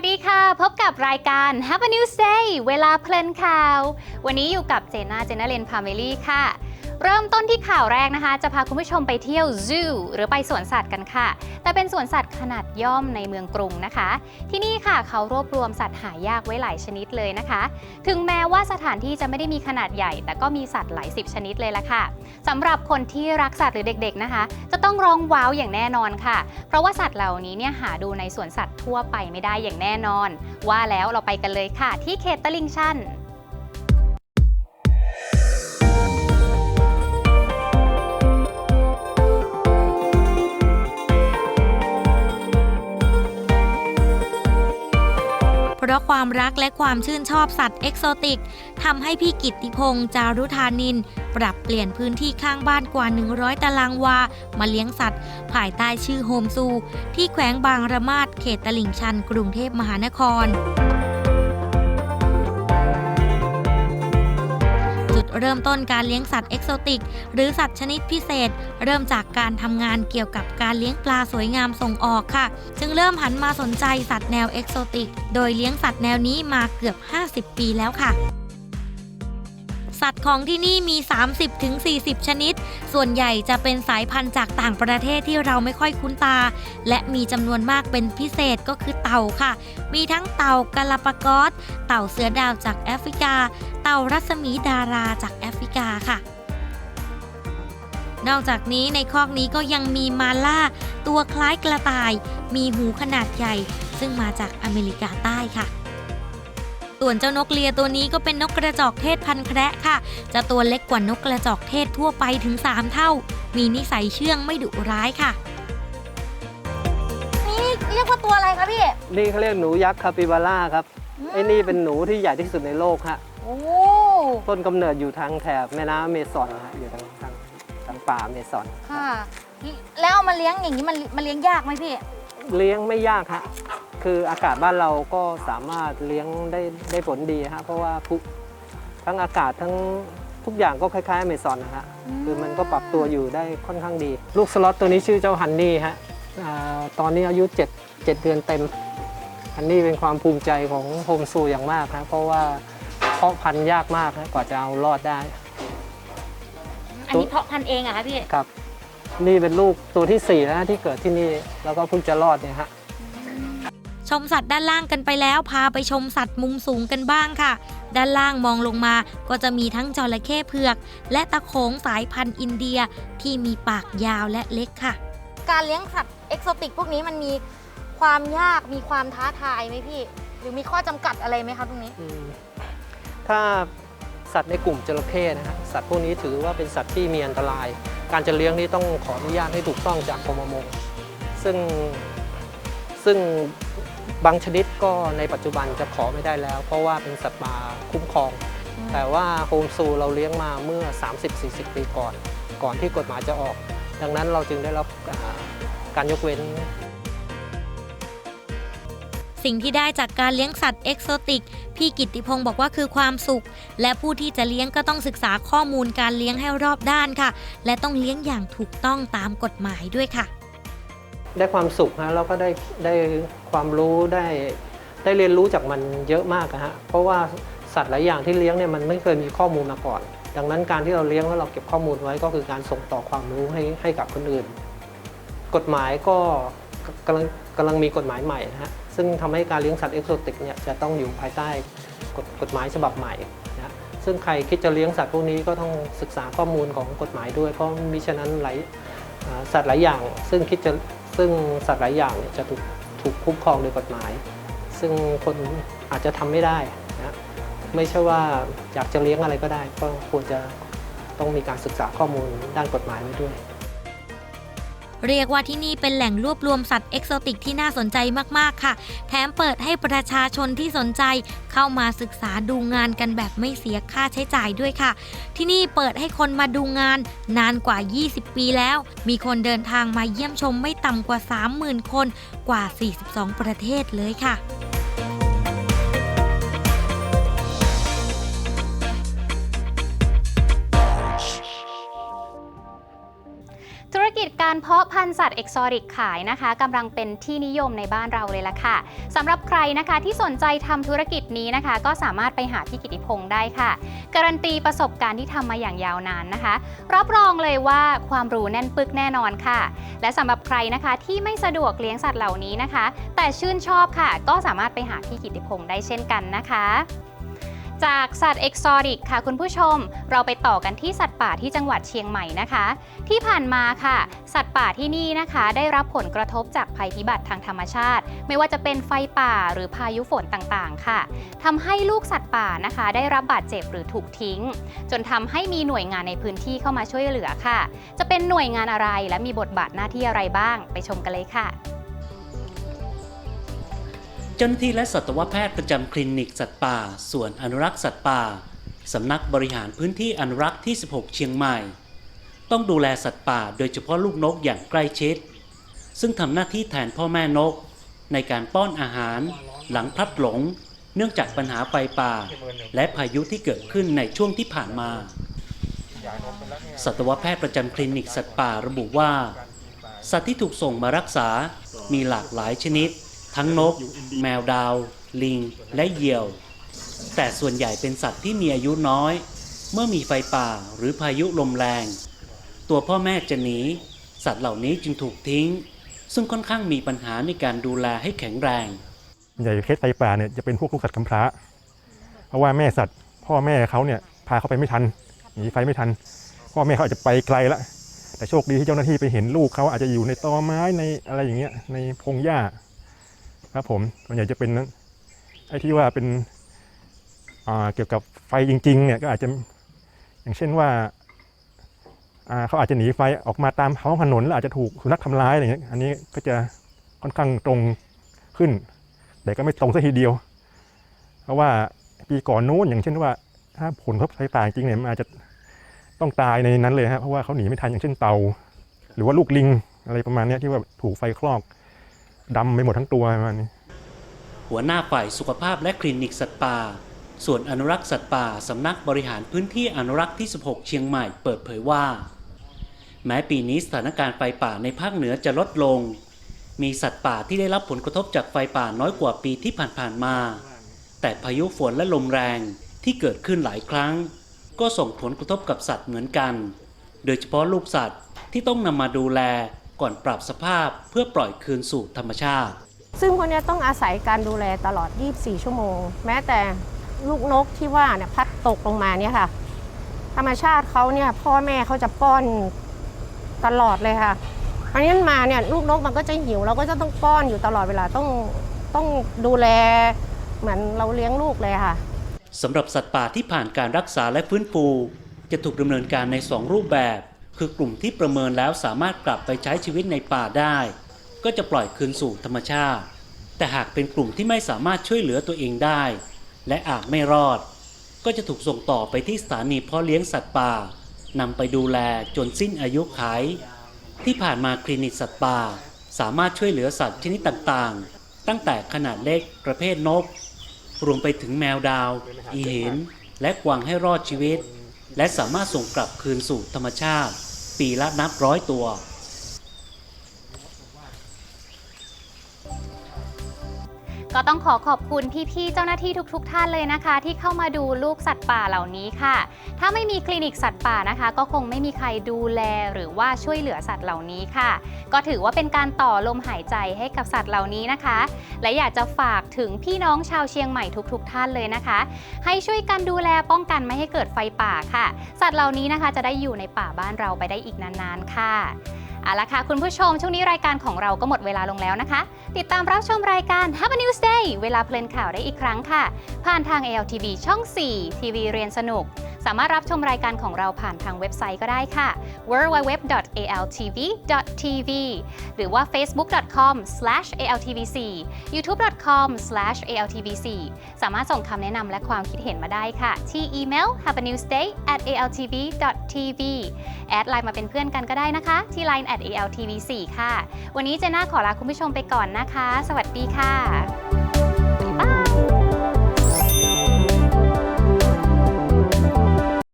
สดีค่ะ พบกับรายการ Have a News Day เวลาเพลินข่าว วันนี้อยู่กับเจน่าเจน่าเลนพาเมลี่ค่ะ เริ่มต้นที่ข่าวแรกนะคะ จะพาคุณผู้ชมไปเที่ยว zoo หรือไปสวนสัตว์กันค่ะ แต่เป็นสวนสัตว์ขนาดย่อมในเมืองกรุงนะคะ ที่นี่ค่ะเขารวบรวมสัตว์หายากไว้หลายชนิดเลยนะคะ ถึงแม้ว่าสถานที่จะไม่ได้มีขนาดใหญ่ แต่ก็มีสัตว์หลายสิบชนิดเลยละค่ะสำหรับคนที่รักสัตว์หรือเด็ก ๆนะคะ จะต้องร้องว้าวอย่างแน่นอนค่ะ เพราะว่าสัตว์เหล่านี้เนี่ยหาดูในสวนสัตว์ทั่วไปไม่ได้อย่างแน่นอน ว่าแล้วเราไปกันเลยค่ะ ที่เขตตลิ่งชัน ราะความรักและความชื่นชอบสัตว์เอกโซติกทำให้พี่กิตติพงศ์จารุธานิน ปรับเปลี่ยนพื้นที่ข้างบ้านกว่า 100 ตารางวา มาเลี้ยงสัตว์ ภายใต้ชื่อโฮมซู ที่แขวงบางระมาดเขตตลิ่งชัน กรุงเทพมหานคร เริ่มต้นการเลี้ยงสัตว์เอกโซติก หรือสัตว์ชนิดพิเศษ เริ่มจากการทำงานเกี่ยวกับการเลี้ยงปลาสวยงามส่งออกค่ะ จึงเริ่มหันมาสนใจสัตว์แนวเอกโซติก โดยเลี้ยงสัตว์แนวนี้มาเกือบ 50 ปีแล้วค่ะสัตว์ของที่นี่มี 30-40 ชนิด ส่วนใหญ่จะเป็นสายพันธุ์จากต่างประเทศที่เราไม่ค่อยคุ้นตา และมีจำนวนมากเป็นพิเศษก็คือเต่าค่ะ มีทั้งเต่ากาลาปากอส เต่าเสือดาวจากแอฟริกา ต่ารัศมีดาราจากแอฟริกาค่ะ นอกจากนี้ในคอกนี้ก็ยังมีมาล่า ตัวคล้ายกระต่าย มีหูขนาดใหญ่ ซึ่งมาจากอเมริกาใต้ค่ะส่วนเจ้านกเลียตัวนี้ก็เป็นนกกระจอกเทศพันธุ์แคระค่ะ จะตัวเล็กกว่านกกระจอกเทศทั่วไปถึง 3 เท่า มีนิสัยเชื่องไม่ดุร้ายค่ะ นี่เรียกว่าตัวอะไรคะพี่ นี่เขาเรียกหนูยักษ์คาปิบาร่าครับไอ้นี่เป็นหนูที่ใหญ่ที่สุดในโลกฮะ โอ้ต้นกำเนิดอยู่ทางแถบแม่น้ำอเมซอนฮะอยู่ทางทางทางป่าอเมซอน ค่ะ แล้วเอามาเลี้ยงอย่างนี้มันมันเลี้ยงยากไหมพี่ เลี้ยงไม่ยากฮะ คืออากาศบ้านเราก็สามารถเลี้ยงได้ได้ผลดีฮะ เพราะว่าทุกทั้งอากาศทั้งทุกอย่างก็คล้ายๆอเมซอนนะฮะคือมันก็ปรับตัวอยู่ได้ค่อนข้างดี ลูกสล็อตตัวนี้ชื่อเจ้าฮันนี่ฮะอาตอนนี้อายุ 7 7 เดือนเต็ม ฮันนี่เป็นความภูมิใจของโฮมซูอย่างมากครับเพราะว่า เพาะพันธุ์ยากมากนะกว่าจะเอารอดได้ อันนี้เพาะพันธุ์เองเหรอะคะพี่ ครับ นี่เป็นลูกตัวที่ 4 แล้วนะที่เกิดที่นี่ แล้วก็เพิ่งจะรอดเนี่ยฮะ ชมสัตว์ด้านล่างกันไปแล้วพาไปชมสัตว์มุมสูงกันบ้างค่ะ ด้านล่างมองลงมาก็จะมีทั้งจระเข้เผือก และตะโขงสายพันธุ์อินเดียที่มีปากยาวและเล็กค่ะ การเลี้ยงสัตว์เอกโซติกพวกนี้มันมีความยากมีความท้าทายไหมพี่ หรือมีข้อจำกัดอะไรไหมคะตรงนี้ อืม ถ้าสัตว์ในกลุ่มจระเข้นะฮะสัตว์พวกนี้ถือว่าเป็นสัตว์ที่มีอันตราย การจะเลี้ยงนี่ต้องขออนุญาตให้ถูกต้องจากกรมประมงซึ่งซึ่งบางชนิดก็ในปัจจุบันจะขอไม่ได้แล้ว เพราะว่าเป็นสัตว์ป่าคุ้มครอง แต่ว่าโฮมซูเราเลี้ยงมาเมื่อ 30-40 ปีก่อน ก่อนที่กฎหมายจะออก ดังนั้นเราจึงได้รับการยกเว้น สิ่งที่ได้จากการเลี้ยงสัตว์เอกโซติก พี่กิติพงศ์บอกว่าคือความสุข และผู้ที่จะเลี้ยงก็ต้องศึกษาข้อมูลการเลี้ยงให้รอบด้านค่ะ และต้องเลี้ยงอย่างถูกต้องตามกฎหมายด้วยค่ะ ได้ความสุขฮะแล้วก็ได้ได้ความรู้ได้ได้เรียนรู้จากมันเยอะมากอะฮะเพราะว่าสัตว์หลายอย่างที่เลี้ยงเนี่ยมันไม่เคยมีข้อมูลมาก่อน ดังนั้นการที่เราเลี้ยงแล้วเราเก็บข้อมูลไว้ก็คือการส่งต่อความรู้ให้ให้กับคนอื่น กฎหมายก็กำลังกำลังมีกฎหมายใหม่นะฮะ ซึ่งทำให้การเลี้ยงสัตว์เอกโซติกเนี่ยจะต้องอยู่ภายใต้กฎกฎหมายฉบับใหม่นะซึ่งใครคิดจะเลี้ยงสัตว์พวกนี้ก็ต้องศึกษาข้อมูลของกฎหมายด้วย เพราะมิฉะนั้นหลายสัตว์หลายอย่าง ซึ่งคิดจะซึ่งสัตว์หลายอย่างเนี่ยจะถูกถูกคุ้มครองโดยกฎหมาย ซึ่งคนอาจจะทำไม่ได้นะไม่ใช่ว่าอยากจะเลี้ยงอะไรก็ได้ ก็ควรจะต้องมีการศึกษาข้อมูลด้านกฎหมายไว้ด้วย เรียกว่าที่นี่เป็นแหล่งรวบรวมสัตว์เอกโซติกที่น่าสนใจมากๆค่ะ แถมเปิดให้ประชาชนที่สนใจเข้ามาศึกษาดูงานกันแบบไม่เสียค่าใช้จ่ายด้วยค่ะ ที่นี่เปิดให้คนมาดูงานนานกว่า 20 ปีแล้ว มีคนเดินทางมาเยี่ยมชมไม่ต่ำกว่า 30,000 คนกว่า 42 ประเทศเลยค่ะ กิจการเพาะพันธุ์สัตว์เอกซอติกขายนะคะกำลังเป็นที่นิยมในบ้านเราเลยล่ะค่ะสำหรับใครนะคะที่สนใจทำธุรกิจนี้นะคะ ก็สามารถไปหาพี่กิติพงศ์ได้ค่ะ การันตีประสบการณ์ที่ทำมาอย่างยาวนานนะคะ รับรองเลยว่าความรู้แน่นปึกแน่นอนค่ะ และสำหรับใครนะคะที่ไม่สะดวกเลี้ยงสัตว์เหล่านี้นะคะ แต่ชื่นชอบค่ะ ก็สามารถไปหาพี่กิติพงศ์ได้เช่นกันนะคะ จากสัตว์เอกซอติกค่ะคุณผู้ชม เราไปต่อกันที่สัตว์ป่าที่จังหวัดเชียงใหม่นะคะ ที่ผ่านมาค่ะ สัตว์ป่าที่นี่นะคะ ได้รับผลกระทบจากภัยพิบัติทางธรรมชาติ ไม่ว่าจะเป็นไฟป่าหรือพายุฝนต่างๆ ค่ะทำให้ลูกสัตว์ป่านะคะ ได้รับบาดเจ็บหรือถูกทิ้ง จนทำให้มีหน่วยงานในพื้นที่เข้ามาช่วยเหลือค่ะ จะเป็นหน่วยงานอะไรและมีบทบาทหน้าที่อะไรบ้าง ไปชมกันเลยค่ะ จ้าหน้าที่และสัตวแพทย์ประจำคลินิกสัตว์ป่า ส่วนอนุรักษ์สัตว์ป่าสำนักบริหารพื้นที่อนุรักษ์ที่ 16 เชียงใหม่ ต้องดูแลสัตว์ป่าโดยเฉพาะลูกนกอย่างใกล้ชิด ซึ่งทำหน้าที่แทนพ่อแม่นก ในการป้อนอาหาร หลังพลัดหลง เนื่องจากปัญหาไฟป่า และพายุที่เกิดขึ้นในช่วงที่ผ่านมา สัตวแพทย์ประจำคลินิกสัตว์ป่าระบุว่า สัตว์ที่ถูกส่งมารักษามีหลากหลายชนิด ทั้งนก แมวดาว ลิง และเหยี่ยว แต่ส่วนใหญ่เป็นสัตว์ที่มีอายุน้อย เมื่อมีไฟป่าหรือพายุลมแรง ตัวพ่อแม่จะหนี สัตว์เหล่านี้จึงถูกทิ้ง ซึ่งค่อนข้างมีปัญหาในการดูแลให้แข็งแรงใหญ่เคสไฟป่าเนี่ยจะเป็นพวกลูกสัตว์กำพร้า เพราะว่าแม่สัตว์ พ่อแม่เขาเนี่ยพาเขาไปไม่ทันหนีไฟไม่ทัน พ่อแม่เขาอาจจะไปไกลละแต่โชคดีที่เจ้าหน้าที่ไปเห็นลูกเขาอาจจะอยู่ในตอไม้ในอะไรอย่างเงี้ยในพงหญ้า ครับผมส่วนใหญ่จะเป็นไอ้ที่ว่าเป็นเกี่ยวกับไฟจริงๆเนี่ยก็อาจจะอย่างเช่นว่าเขาอาจจะหนีไฟออกมาตามท้องถนนแล้วอาจจะถูกสุนัขทำร้ายอะไรอย่างเงี้ยอันนี้ก็จะค่อนข้างตรงขึ้น แต่ก็ไม่ตรงซะทีเดียว เพราะว่าปีก่อนนู้นอย่างเช่นว่า ถ้าผลกระทบไฟป่าจริงเนี่ยมันอาจจะต้องตายในนั้นเลยฮะเพราะว่าเขาหนีไม่ทันอย่างเช่นเตาหรือว่าลูกลิงอะไรประมาณนี้ที่ว่าถูกไฟคลอก ดำไปหมดทั้งตัวประมาณนี้ หัวหน้าฝ่ายสุขภาพและคลินิกสัตว์ป่า ส่วนอนุรักษ์สัตว์ป่าสำนักบริหารพื้นที่อนุรักษ์ที่ 16 เชียงใหม่เปิดเผยว่า แม้ปีนี้สถานการณ์ไฟป่าในภาคเหนือจะลดลง มีสัตว์ป่าที่ได้รับผลกระทบจากไฟป่าน้อยกว่าปีที่ผ่านๆมา แต่พายุฝนและลมแรงที่เกิดขึ้นหลายครั้ง ก็ส่งผลกระทบกับสัตว์เหมือนกัน โดยเฉพาะลูกสัตว์ที่ต้องนำมาดูแล ก่อนปรับสภาพเพื่อปล่อยคืนสู่ธรรมชาติ ซึ่งพวกเนี้ยต้องอาศัยการดูแลตลอด 24 ชั่วโมง แม้แต่ลูกนกที่ว่าเนี่ยพัดตกลงมาเนี่ยค่ะ ธรรมชาติเขาเนี่ยพ่อแม่เขาจะป้อนตลอดเลยค่ะอันนี้มาเนี่ยลูกนกมันก็จะหิวเราก็จะต้องป้อนอยู่ตลอดเวลาต้องต้องดูแลเหมือนเราเลี้ยงลูกเลยค่ะสำหรับสัตว์ป่าที่ผ่านการรักษาและฟื้นฟู จะถูกดำเนินการใน 2 รูปแบบ คือกลุ่มที่ประเมินแล้วสามารถกลับไปใช้ชีวิตในป่าได้ ก็จะปล่อยคืนสู่ธรรมชาติ แต่หากเป็นกลุ่มที่ไม่สามารถช่วยเหลือตัวเองได้ และอาจไม่รอด ก็จะถูกส่งต่อไปที่สถานีเพาะเลี้ยงสัตว์ป่านำไปดูแลจนสิ้นอายุขัยที่ผ่านมาคลินิกสัตว์ป่า สามารถช่วยเหลือสัตว์ชนิดต่างๆ ตั้งแต่ขนาดเล็กประเภทนก รวมไปถึงแมวดาว อีเห็น และกวางให้รอดชีวิต และสามารถส่งกลับคืนสู่ธรรมชาติ ปีละนับร้อยตัว ก็ต้องขอขอบคุณพี่ๆเจ้าหน้าที่ทุก ๆ ท่านเลยนะคะ ที่เข้ามาดูลูกสัตว์ป่าเหล่านี้ค่ะ ถ้าไม่มีคลินิกสัตว์ป่านะคะ ก็คงไม่มีใครดูแลหรือว่าช่วยเหลือสัตว์เหล่านี้ค่ะ ก็ถือว่าเป็นการต่อลมหายใจให้กับสัตว์เหล่านี้นะคะ และอยากจะฝากถึงพี่น้องชาวเชียงใหม่ทุก ๆ ท่านเลยนะคะ ให้ช่วยกันดูแลป้องกันไม่ให้เกิดไฟป่าค่ะ สัตว์เหล่านี้นะคะจะได้อยู่ในป่าบ้านเราไปได้อีกนานๆค่ะ เอาละค่ะคุณผู้ชม ช่วงนี้รายการของเราก็หมดเวลาลงแล้วนะคะ ติดตามรับชมรายการ Have a News Day เวลาเพลินข่าวได้อีกครั้งค่ะ ผ่านทาง ALTV ช่อง 4 ทีวีเรียนสนุก สามารถรับชมรายการของเราผ่านทางเว็บไซต์ก็ได้ค่ะ www.altv.tv หรือว่า facebook.com/altvc youtube.com/altvc สามารถส่งคำแนะนำและความคิดเห็นมาได้ค่ะ ที่อีเมล have a news day at altv.tv แอดไลน์มาเป็นเพื่อนกันก็ได้นะคะ ที่ line at altv4 ค่ะ วันนี้เจน่าขอลาคุณผู้ชมไปก่อนนะคะ สวัสดีค่ะ